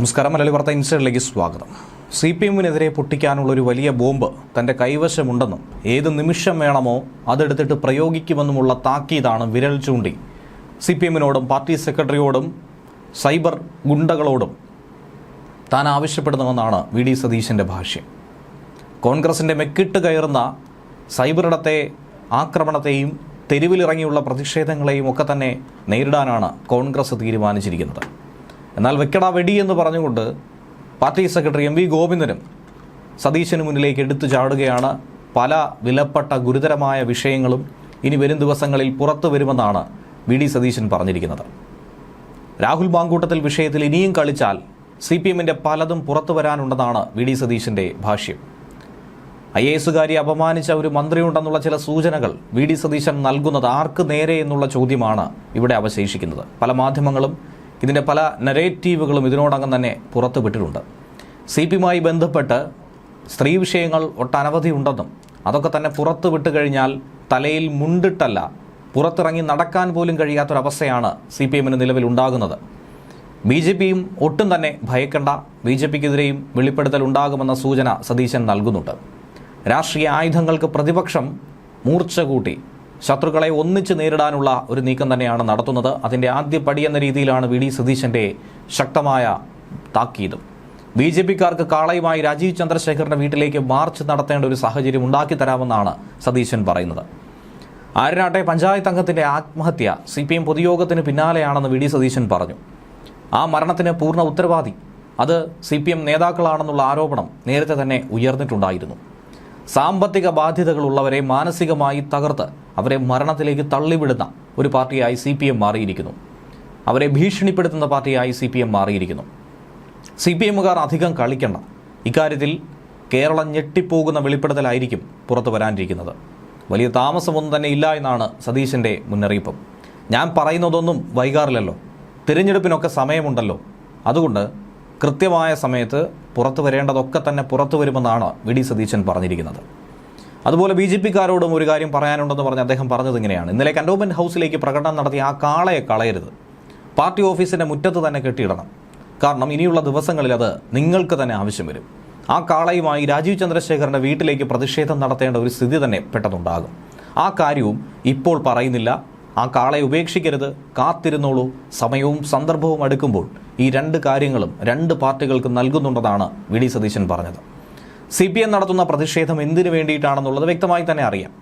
നമസ്കാരം. മലയാളി വാർത്ത ഇൻസൈഡിലേക്ക് സ്വാഗതം. സി പി എമ്മിനെതിരെ പൊട്ടിക്കാനുള്ള ഒരു വലിയ ബോംബ് തന്റെ കൈവശമുണ്ടെന്നും ഏത് നിമിഷം വേണമോ അതെടുത്തിട്ട് പ്രയോഗിക്കുമെന്നുമുള്ള താക്കീതാണ് വിരൽ ചൂണ്ടി. സി പി എമ്മിനോടും പാർട്ടി സെക്രട്ടറിയോടും സൈബർ ഗുണ്ടകളോടും താൻ ആവശ്യപ്പെടുന്നുവെന്നാണ് വി ഡി സതീശന്റെ ഭാഷ്യം. കോൺഗ്രസിന്റെ മെക്കിട്ട് കയറുന്ന സൈബറിടത്തെ ആക്രമണത്തെയും തെരുവിലിറങ്ങിയുള്ള പ്രതിഷേധങ്ങളെയും ഒക്കെ തന്നെ നേരിടാനാണ് കോൺഗ്രസ് തീരുമാനിച്ചിരിക്കുന്നത്. എന്നാൽ വെക്കടാ വെടി എന്ന് പറഞ്ഞുകൊണ്ട് പാർട്ടി സെക്രട്ടറി എം വി ഗോവിന്ദനും സതീശന് മുന്നിലേക്ക് എടുത്തു ചാടുകയാണ് പല വിലപ്പെട്ട ഗുരുതരമായ വിഷയങ്ങളും ഇനി വരും ദിവസങ്ങളിൽ പുറത്തു വരുമെന്നാണ് വി ഡി സതീശൻ പറഞ്ഞിരിക്കുന്നത്. രാഹുൽ മാങ്കൂട്ടത്തിൽ വിഷയത്തിൽ ഇനിയും കളിച്ചാൽ സി പി എമ്മിന്റെ പലതും പുറത്തു വരാനുണ്ടെന്നാണ് വി ഡി സതീശന്റെ ഭാഷ്യം. ഐ എ എസുകാരി അപമാനിച്ച ഒരു മന്ത്രിയുണ്ടെന്നുള്ള ചില സൂചനകൾ വി ഡി സതീശൻ നൽകുന്നത് ആർക്ക് നേരെ എന്നുള്ള ചോദ്യമാണ് ഇവിടെ അവശേഷിക്കുന്നത്. പല മാധ്യമങ്ങളും ഇതിന്റെ പല നരേറ്റീവുകളും ഇതിനോടകം തന്നെ പുറത്തുവിട്ടിട്ടുണ്ട്. സി പിയുമായി ബന്ധപ്പെട്ട് സ്ത്രീ വിഷയങ്ങൾ ഒട്ടനവധി ഉണ്ടെന്നും അതൊക്കെ തന്നെ പുറത്തു വിട്ട് കഴിഞ്ഞാൽ തലയിൽ മുണ്ടിട്ടല്ല പുറത്തിറങ്ങി നടക്കാൻ പോലും കഴിയാത്തൊരവസ്ഥയാണ് സി പി എമ്മിന് നിലവിൽ ഉണ്ടാകുന്നത്. ബി ജെ പിയും ഒട്ടും തന്നെ ഭയക്കേണ്ട ബി ജെ പിക്കെതിരെയും വെളിപ്പെടുത്തൽ ഉണ്ടാകുമെന്ന സൂചന സതീശൻ നൽകുന്നുണ്ട്. രാഷ്ട്രീയ ആയുധങ്ങൾക്ക് പ്രതിപക്ഷം മൂർച്ച കൂട്ടി. ശത്രുക്കളെ ഒന്നിച്ച് നേരിടാനുള്ള ഒരു നീക്കം തന്നെയാണ് നടത്തുന്നത്. അതിന്റെ ആദ്യ പടി എന്ന രീതിയിലാണ് വി ഡി സതീശന്റെ ശക്തമായ താക്കീതും. ബി ജെ പിക്കാർക്ക് കാളയുമായി രാജീവ് ചന്ദ്രശേഖറിന്റെ വീട്ടിലേക്ക് മാർച്ച് നടത്തേണ്ട ഒരു സാഹചര്യം ഉണ്ടാക്കി തരാമെന്നാണ് സതീശൻ പറയുന്നത്. ആര്യനാട്ടെ പഞ്ചായത്ത് അംഗത്തിന്റെ ആത്മഹത്യ സി പി എം പൊതുയോഗത്തിന് പിന്നാലെയാണെന്ന് വി ഡി സതീശൻ പറഞ്ഞു. ആ മരണത്തിന് പൂർണ ഉത്തരവാദി. അത് സി പി എം നേതാക്കളാണെന്നുള്ള ആരോപണം നേരത്തെ തന്നെ ഉയർന്നിട്ടുണ്ടായിരുന്നു. സാമ്പത്തിക ബാധ്യതകളുള്ളവരെ മാനസികമായി തകർത്ത് അവരെ മരണത്തിലേക്ക് തള്ളിവിടുന്ന ഒരു പാർട്ടിയായി സി പി എം മാറിയിരിക്കുന്നു. അവരെ ഭീഷണിപ്പെടുത്തുന്ന പാർട്ടിയായി സി പി എം മാറിയിരിക്കുന്നു. സി പി എമ്മുകാർ അധികം കളിക്കണ്ട. ഇക്കാര്യത്തിൽ കേരളം ഞെട്ടിപ്പോകുന്ന വെളിപ്പെടുത്തലായിരിക്കും പുറത്തു വരാനിരിക്കുന്നത്. വലിയ താമസമൊന്നും തന്നെ ഇല്ല എന്നാണ് സതീശന്റെ മുന്നറിയിപ്പ്. ഞാൻ പറയുന്നതൊന്നും വൈകാറില്ലല്ലോ. തിരഞ്ഞെടുപ്പിനൊക്കെ സമയമുണ്ടല്ലോ. അതുകൊണ്ട് കൃത്യമായ സമയത്ത് പുറത്തു വരേണ്ടതൊക്കെ തന്നെ പുറത്തു വരുമെന്നാണ് വി ഡി സതീശൻ പറഞ്ഞിരിക്കുന്നത്. അതുപോലെ ബി ജെ പിക്കാരോടും ഒരു കാര്യം പറയാനുണ്ടെന്ന് പറഞ്ഞ് അദ്ദേഹം പറഞ്ഞത് ഇങ്ങനെയാണ്. ഇന്നലെ കണ്ടോൺമെന്റ് ഹൗസിലേക്ക് പ്രകടനം നടത്തി ആ കാളയെ കളയരുത്. പാർട്ടി ഓഫീസിന്റെ മുറ്റത്ത് തന്നെ കെട്ടിയിടണം. കാരണം ഇനിയുള്ള ദിവസങ്ങളിൽ അത് നിങ്ങൾക്ക് തന്നെ ആവശ്യം വരും. ആ കാളയുമായി രാജീവ് ചന്ദ്രശേഖറിന്റെ വീട്ടിലേക്ക് പ്രതിഷേധം നടത്തേണ്ട ഒരു സ്ഥിതി തന്നെ പെട്ടെന്നുണ്ടാകും ആ കാര്യവും ഇപ്പോൾ പറയുന്നില്ല. ആ കാളയെ ഉപേക്ഷിക്കരുത് കാത്തിരുന്നോളൂ സമയവും സന്ദർഭവും അടുക്കുമ്പോൾ ഈ രണ്ട് കാര്യങ്ങളും രണ്ട് പാർട്ടികൾക്ക് നൽകുന്നുണ്ടെന്നാണ് വി ഡി സതീശൻ പറഞ്ഞത്. സി പി എം നടത്തുന്ന പ്രതിഷേധം എന്തിനു വേണ്ടിയിട്ടാണെന്നുള്ളത് വ്യക്തമായി തന്നെ അറിയാം.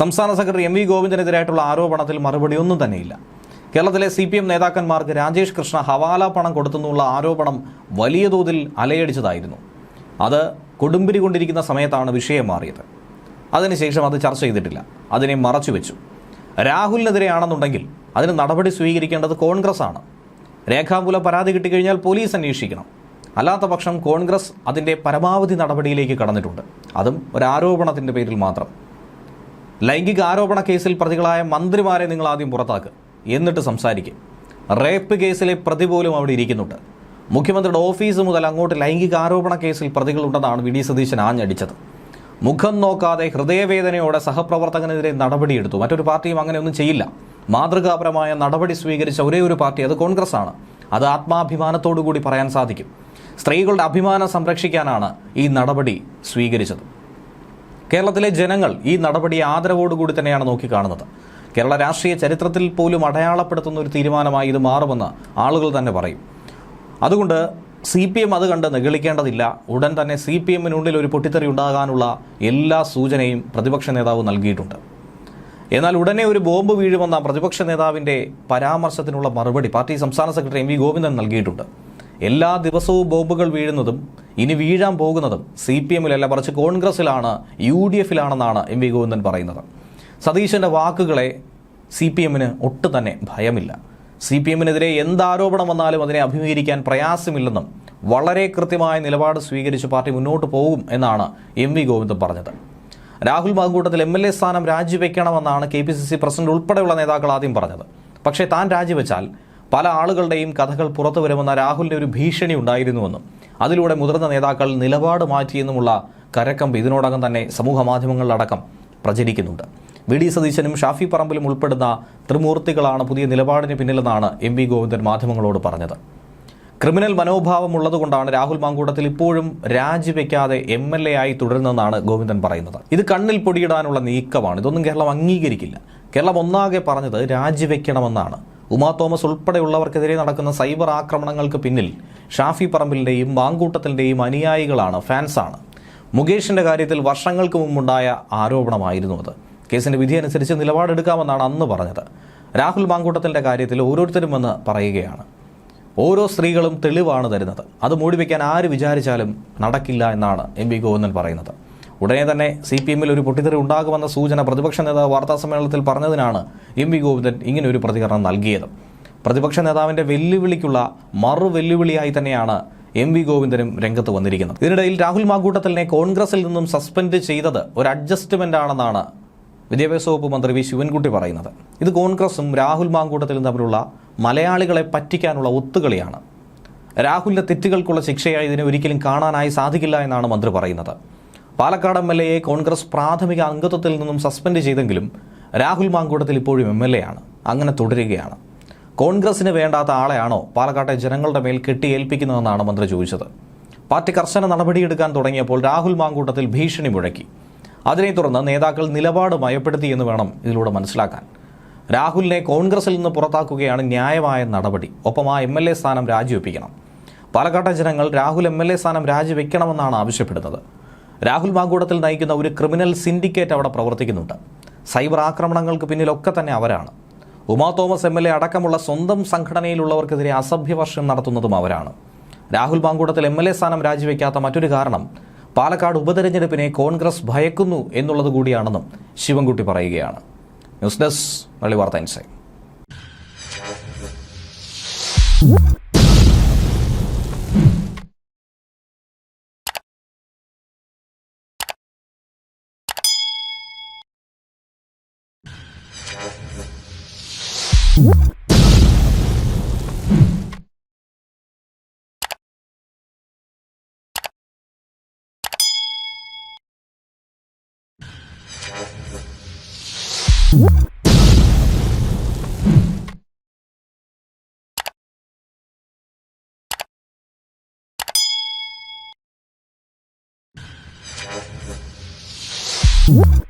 സംസ്ഥാന സെക്രട്ടറി എം വി ഗോവിന്ദനെതിരായിട്ടുള്ള ആരോപണത്തിൽ മറുപടി ഒന്നും തന്നെയില്ല. കേരളത്തിലെ സി പി എം നേതാക്കന്മാർക്ക് രാജേഷ് കൃഷ്ണ ഹവാല പണം കൊടുത്തെന്നുള്ള ആരോപണം വലിയ തോതിൽ അലയടിച്ചതായിരുന്നു. അത് കൊടുമ്പിരി കൊണ്ടിരിക്കുന്ന സമയത്താണ് വിഷയം മാറിയത്. അതിനുശേഷം അത് ചർച്ച ചെയ്തിട്ടില്ല. അതിനെ മറച്ചു വെച്ചു രാഹുലിനെതിരെയാണെന്നുണ്ടെങ്കിൽ അതിന് നടപടി സ്വീകരിക്കേണ്ടത് കോൺഗ്രസ് ആണ് രേഖാമൂലം പരാതി കിട്ടിക്കഴിഞ്ഞാൽ പോലീസ് അന്വേഷിക്കണം. അല്ലാത്ത പക്ഷം കോൺഗ്രസ് അതിന്റെ പരമാവധി നടപടിയിലേക്ക് കടന്നിട്ടുണ്ട്. അതും ഒരു ആരോപണത്തിന്റെ പേരിൽ മാത്രം. ലൈംഗിക ആരോപണ കേസിൽ പ്രതികളായ മന്ത്രിമാരെ നിങ്ങൾ ആദ്യം പുറത്താക്കുക എന്നിട്ട് സംസാരിക്കും. റേപ്പ് കേസിലെ പ്രതി പോലും അവിടെ ഇരിക്കുന്നുണ്ട്. മുഖ്യമന്ത്രിയുടെ ഓഫീസ് മുതൽ അങ്ങോട്ട് ലൈംഗിക ആരോപണ കേസിൽ പ്രതികളുണ്ടെന്നാണ് വി ഡി സതീശൻ ആഞ്ഞടിച്ചത്. മുഖം നോക്കാതെ ഹൃദയവേദനയോടെ സഹപ്രവർത്തകനെതിരെ നടപടിയെടുത്തു. മറ്റൊരു പാർട്ടിയും അങ്ങനെ ഒന്നും ചെയ്യില്ല. മാതൃകാപരമായ നടപടി സ്വീകരിച്ച ഒരേ ഒരു പാർട്ടി അത് കോൺഗ്രസ് ആണ് അത് ആത്മാഭിമാനത്തോടു കൂടി പറയാൻ സാധിക്കും. സ്ത്രീകളുടെ അഭിമാനം സംരക്ഷിക്കാനാണ് ഈ നടപടി സ്വീകരിച്ചത്. കേരളത്തിലെ ജനങ്ങൾ ഈ നടപടി ആദരവോടുകൂടി തന്നെയാണ് നോക്കിക്കാണുന്നത്. കേരള രാഷ്ട്രീയ ചരിത്രത്തിൽ പോലും അടയാളപ്പെടുത്തുന്ന ഒരു തീരുമാനമായി ഇത് മാറുമെന്ന് ആളുകൾ തന്നെ പറയും. അതുകൊണ്ട് സി പി എം അത് കണ്ട് നെഗളിക്കേണ്ടതില്ല. ഉടൻ തന്നെ സി പി എമ്മിനുള്ളിൽ ഒരു പൊട്ടിത്തെറി ഉണ്ടാകാനുള്ള എല്ലാ സൂചനയും പ്രതിപക്ഷ നേതാവ് നൽകിയിട്ടുണ്ട്. എന്നാൽ ഉടനെ ഒരു ബോംബ് വീഴുമെന്ന പ്രതിപക്ഷ നേതാവിന്റെ പരാമർശത്തിനുള്ള മറുപടി പാർട്ടി സംസ്ഥാന സെക്രട്ടറി എം വി ഗോവിന്ദൻ നൽകിയിട്ടുണ്ട്. എല്ലാ ദിവസവും ബോംബുകൾ വീഴുന്നതും ഇനി വീഴാൻ പോകുന്നതും സി പി എമ്മിലല്ല മറിച്ച് കോൺഗ്രസിലാണ് യു ഡി എഫിലാണെന്നാണ് എം വി ഗോവിന്ദൻ പറയുന്നത്. സതീശന്റെ വാക്കുകളെ സി പി എമ്മിന് ഒട്ടും തന്നെ ഭയമില്ല. സി പി എമ്മിനെതിരെ എന്താരോപണം വന്നാലും അതിനെ അഭിമുഖീകരിക്കാൻ പ്രയാസമില്ലെന്നും വളരെ കൃത്യമായ നിലപാട് സ്വീകരിച്ച് പാർട്ടി മുന്നോട്ട് പോകും എന്നാണ് എം വി ഗോവിന്ദൻ പറഞ്ഞത്. Rahul Mamkootathil M L A സ്ഥാനം രാജിവെക്കണമെന്നാണ് K P C C president ഉൾപ്പെടെയുള്ള നേതാക്കൾ ആദ്യം പറഞ്ഞത്. പക്ഷേ താൻ രാജിവെച്ചാൽ പല ആളുകളുടെയും കഥകൾ പുറത്തു വരുമെന്ന രാഹുലിന്റെ ഒരു ഭീഷണി ഉണ്ടായിരുന്നുവെന്നും അതിലൂടെ മുതിർന്ന നേതാക്കൾ നിലപാട് മാറ്റിയെന്നുമുള്ള കരക്കമ്പ് ഇതിനോടകം തന്നെ സമൂഹ മാധ്യമങ്ങളിലടക്കം പ്രചരിക്കുന്നുണ്ട്. വി ഡി സതീശനും ഷാഫി പറമ്പിലും ഉൾപ്പെടുന്ന ത്രിമൂർത്തികളാണ് പുതിയ നിലപാടിന് പിന്നിലെന്നാണ് എം വി ഗോവിന്ദൻ മാധ്യമങ്ങളോട് പറഞ്ഞത്. ക്രിമിനൽ മനോഭാവമുള്ളതുകൊണ്ടാണ് രാഹുൽ മാങ്കൂട്ടത്തിൽ ഇപ്പോഴും രാജിവെക്കാതെ എം എൽ എ ആയി തുടരുന്നതെന്നാണ് ഗോവിന്ദൻ പറയുന്നത്. ഇത് കണ്ണിൽ പൊടിയിടാനുള്ള നീക്കമാണ്. ഇതൊന്നും കേരളം അംഗീകരിക്കില്ല. കേരളം ഒന്നാകെ പറഞ്ഞത് രാജിവെക്കണമെന്നാണ്. ഉമാ തോമസ് ഉൾപ്പെടെയുള്ളവർക്കെതിരെ നടക്കുന്ന സൈബർ ആക്രമണങ്ങൾക്ക് പിന്നിൽ ഷാഫി പറമ്പിലിന്റെയും മാങ്കൂട്ടത്തിന്റെയും അനുയായികളാണ് ഫാൻസാണ്. മുകേഷിന്റെ കാര്യത്തിൽ വർഷങ്ങൾക്ക് മുമ്പുണ്ടായ ആരോപണമായിരുന്നു അത്. കേസിന്റെ വിധി അനുസരിച്ച് നിലപാടെടുക്കാമെന്നാണ് അന്ന് പറഞ്ഞത്. രാഹുൽ മാങ്കൂട്ടത്തിന്റെ കാര്യത്തിൽ ഓരോരുത്തരും വന്ന് പറയുകയാണ്. ഓരോ സ്ത്രീകളും തെളിവാണ് തരുന്നത്. അത് മൂടിവെക്കാൻ ആര് വിചാരിച്ചാലും നടക്കില്ല എന്നാണ് എം വി ഗോവിന്ദൻ പറയുന്നത്. ഉടനെ തന്നെ സി പി എമ്മിൽ ഒരു പൊട്ടിത്തെറി ഉണ്ടാകുമെന്ന സൂചന പ്രതിപക്ഷ നേതാവ് വാർത്താസമ്മേളനത്തിൽ പറഞ്ഞതിനാണ് എം വി ഗോവിന്ദൻ ഇങ്ങനെ ഒരു പ്രതികരണം നൽകിയത്. പ്രതിപക്ഷ നേതാവിന്റെ വെല്ലുവിളിക്കുള്ള മറു വെല്ലുവിളിയായി തന്നെയാണ് എം വി ഗോവിന്ദനും രംഗത്ത് വന്നിരിക്കുന്നത്. ഇതിനിടയിൽ രാഹുൽ മാക്കൂട്ടത്തിലിനെ കോൺഗ്രസിൽ നിന്നും സസ്പെൻഡ് ചെയ്തത് ഒരു അഡ്ജസ്റ്റ്മെന്റ് ആണെന്നാണ് വിദ്യാഭ്യാസ വകുപ്പ് മന്ത്രി വി ശിവൻകുട്ടി പറയുന്നത്. ഇത് കോൺഗ്രസും രാഹുൽ മാങ്കൂട്ടത്തിലും തമ്മിലുള്ള മലയാളികളെ പറ്റിക്കാനുള്ള ഒത്തുകളിയാണ്. രാഹുലിന്റെ തെറ്റുകൾക്കുള്ള ശിക്ഷയായി ഇതിനെ ഒരിക്കലും കാണാനായി സാധിക്കില്ല എന്നാണ് മന്ത്രി പറയുന്നത്. പാലക്കാട് എം കോൺഗ്രസ് പ്രാഥമിക അംഗത്വത്തിൽ നിന്നും സസ്പെൻഡ് ചെയ്തെങ്കിലും രാഹുൽ മാങ്കൂട്ടത്തിൽ ഇപ്പോഴും എ ആണ്. അങ്ങനെ തുടരുകയാണ്. കോൺഗ്രസിന് വേണ്ടാത്ത ആളെയാണോ പാലക്കാട്ടെ ജനങ്ങളുടെ മേൽ കെട്ടിയേൽപ്പിക്കുന്നതെന്നാണ് മന്ത്രി ചോദിച്ചത്. പാർട്ടി കർശന നടപടിയെടുക്കാൻ തുടങ്ങിയപ്പോൾ രാഹുൽ മാങ്കൂട്ടത്തിൽ ഭീഷണി മുഴക്കി. അതിനെ തുടർന്ന് നേതാക്കൾ നിലപാട് മയപ്പെടുത്തി എന്ന് വേണം ഇതിലൂടെ മനസ്സിലാക്കാൻ. രാഹുലിനെ കോൺഗ്രസിൽ നിന്ന് പുറത്താക്കുകയാണ് ന്യായമായ നടപടി. ഒപ്പം ആ എം എൽ എ സ്ഥാനം രാജിവെപ്പിക്കണം. പാലക്കാട്ടെ ജനങ്ങൾ രാഹുൽ എം എൽ എ സ്ഥാനം രാജിവെക്കണമെന്നാണ് ആവശ്യപ്പെടുന്നത്. രാഹുൽ മാങ്കൂടത്തിൽ നയിക്കുന്ന ഒരു ക്രിമിനൽ സിൻഡിക്കേറ്റ് അവിടെ പ്രവർത്തിക്കുന്നുണ്ട്. സൈബർ ആക്രമണങ്ങൾക്ക് പിന്നിലൊക്കെ തന്നെ അവരാണ്. Uma Thomas M L A അടക്കമുള്ള സ്വന്തം സംഘടനയിലുള്ളവർക്കെതിരെ അസഭ്യവർഷം നടത്തുന്നതും അവരാണ്. Rahul Mamkootathil M L A സ്ഥാനം രാജിവെക്കാത്ത മറ്റൊരു കാരണം പാലക്കാട് ഉപതെരഞ്ഞെടുപ്പിനെ കോൺഗ്രസ് ഭയക്കുന്നു എന്നുള്ളത് കൂടിയാണെന്നും ശിവൻകുട്ടി പറയുകയാണ്. ന്യൂസ് ഡെസ്ക് മള്ളി വാർത്ത ഇൻസൈറ്റ്. What?